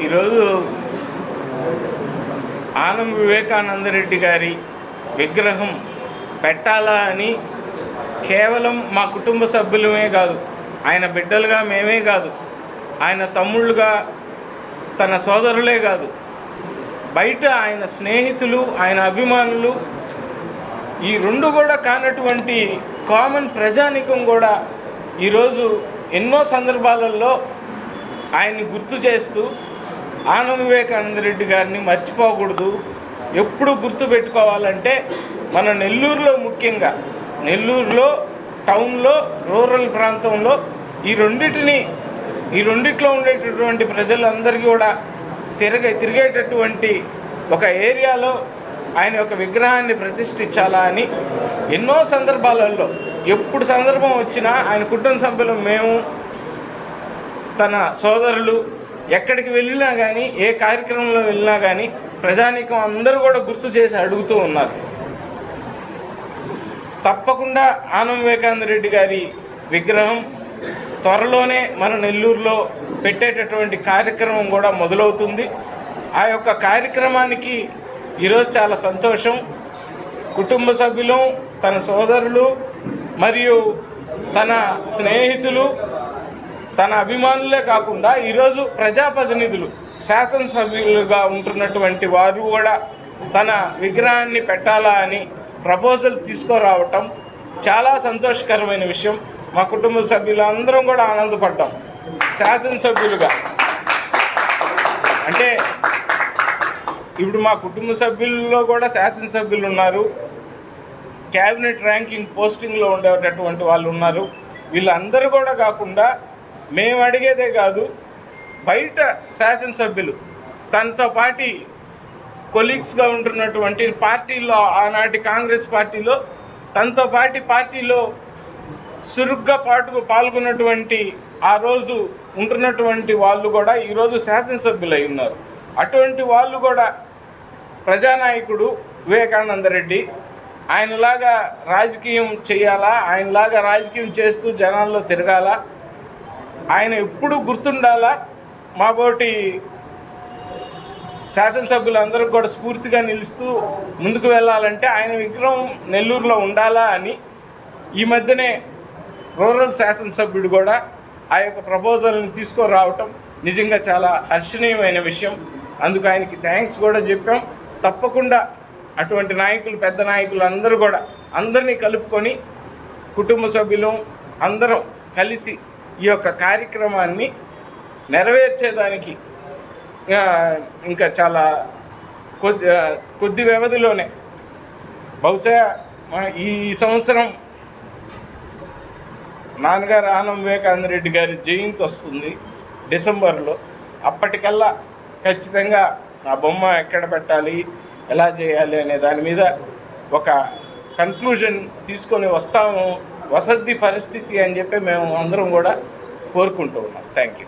ఈరోజు ఆనం వివేకానందరెడ్డి గారి విగ్రహం పెట్టాలా అని కేవలం మా కుటుంబ సభ్యులమే కాదు ఆయన బిడ్డలుగా మేమే కాదు ఆయన తమ్ముళ్ళుగా తన సోదరులే కాదు బయట ఆయన స్నేహితులు ఆయన అభిమానులు ఈ రెండు కూడా కానటువంటి కామన్ ప్రజానికం కూడా ఈరోజు ఎన్నో సందర్భాలలో ఆయన్ని గుర్తు చేస్తూ ఆనంద్ వివేకానంద రెడ్డి గారిని మర్చిపోకూడదు. ఎప్పుడు గుర్తుపెట్టుకోవాలంటే మన నెల్లూరులో ముఖ్యంగా నెల్లూరులో టౌన్లో రూరల్ ప్రాంతంలో ఈ రెండింటిని ఈ రెండిట్లో ఉండేటటువంటి ప్రజలందరికీ కూడా తిరగ తిరిగేటటువంటి ఒక ఏరియాలో ఆయన యొక్క విగ్రహాన్ని ప్రతిష్ఠించాలా అని ఎన్నో సందర్భాలలో ఎప్పుడు సందర్భం వచ్చినా ఆయన కుటుంబ సభ్యులు మేము తన సోదరులు ఎక్కడికి వెళ్ళినా కానీ ఏ కార్యక్రమంలో వెళ్ళినా కానీ ప్రజానీకం అందరూ కూడా గుర్తు చేసి అడుగుతూ ఉన్నారు. తప్పకుండా ఆనం వివేకానంద రెడ్డి గారి విగ్రహం త్వరలోనే మన నెల్లూరులో పెట్టేటటువంటి కార్యక్రమం కూడా మొదలవుతుంది. ఆ యొక్క కార్యక్రమానికి ఈరోజు చాలా సంతోషం. కుటుంబ సభ్యులు తన సోదరులు మరియు తన స్నేహితులు తన అభిమానులే కాకుండా ఈరోజు ప్రజాప్రతినిధులు శాసనసభ్యులుగా ఉంటున్నటువంటి వారు కూడా తన విగ్రహాన్ని పెట్టాలా అని ప్రపోజల్ తీసుకురావటం చాలా సంతోషకరమైన విషయం. మా కుటుంబ సభ్యులు అందరం కూడా ఆనందపడ్డాం. శాసనసభ్యులుగా. అంటే ఇప్పుడు మా కుటుంబ సభ్యుల్లో కూడా శాసనసభ్యులు ఉన్నారు. క్యాబినెట్ ర్యాంకింగ్ పోస్టింగ్లో ఉండేటటువంటి వాళ్ళు ఉన్నారు. వీళ్ళందరూ కూడా కాకుండా మేము అడిగేదే కాదు బయట శాసనసభ్యులు తనతో పాటి కొలీగ్స్గా ఉంటున్నటువంటి పార్టీలో ఆనాటి కాంగ్రెస్ పార్టీలో తనతో పాటి పార్టీలో చురుగ్గా పాటు పాల్గొన్నటువంటి ఆ రోజు ఉంటున్నటువంటి వాళ్ళు కూడా ఈరోజు శాసనసభ్యులై ఉన్నారు. అటువంటి వాళ్ళు కూడా ప్రజానాయకుడు వివేకానంద రెడ్డి. ఆయనలాగా రాజకీయం చేయాలా? ఆయనలాగా రాజకీయం చేస్తూ జనాల్లో తిరగాల? ఆయన ఎప్పుడు గుర్తుండాలా? మాబోటి శాసనసభ్యులందరూ కూడా స్ఫూర్తిగా నిలుస్తూ ముందుకు వెళ్ళాలంటే ఆయన విగ్రహం నెల్లూరులో ఉండాలా అని ఈ మధ్యనే రూరల్ శాసనసభ్యుడు కూడా ఆ యొక్క ప్రపోజల్ని తీసుకురావటం నిజంగా చాలా హర్షణీయమైన విషయం. అందుకు ఆయనకి థ్యాంక్స్ కూడా చెప్పాం. తప్పకుండా అటువంటి నాయకులు పెద్ద నాయకులు అందరూ కూడా అందరినీ కలుపుకొని కుటుంబ సభ్యులు అందరం కలిసి ఈ యొక్క కార్యక్రమాన్ని నెరవేర్చేదానికి ఇంకా చాలా కొద్ది కొద్ది వ్యవధిలోనే. బహుశా ఈ సంవత్సరం నాన్నగారు ఆనం వివేకానంద రెడ్డి గారి జయంతి వస్తుంది డిసెంబర్లో. అప్పటికల్లా ఖచ్చితంగా ఆ బొమ్మ ఎక్కడ పెట్టాలి ఎలా చేయాలి అనే దాని మీద ఒక కన్క్లూజన్ తీసుకొని వస్తాము. వసతి పరిస్థితి అని చెప్పి మేము అందరం కూడా కోరుకుంటూ ఉన్నాం. Thank you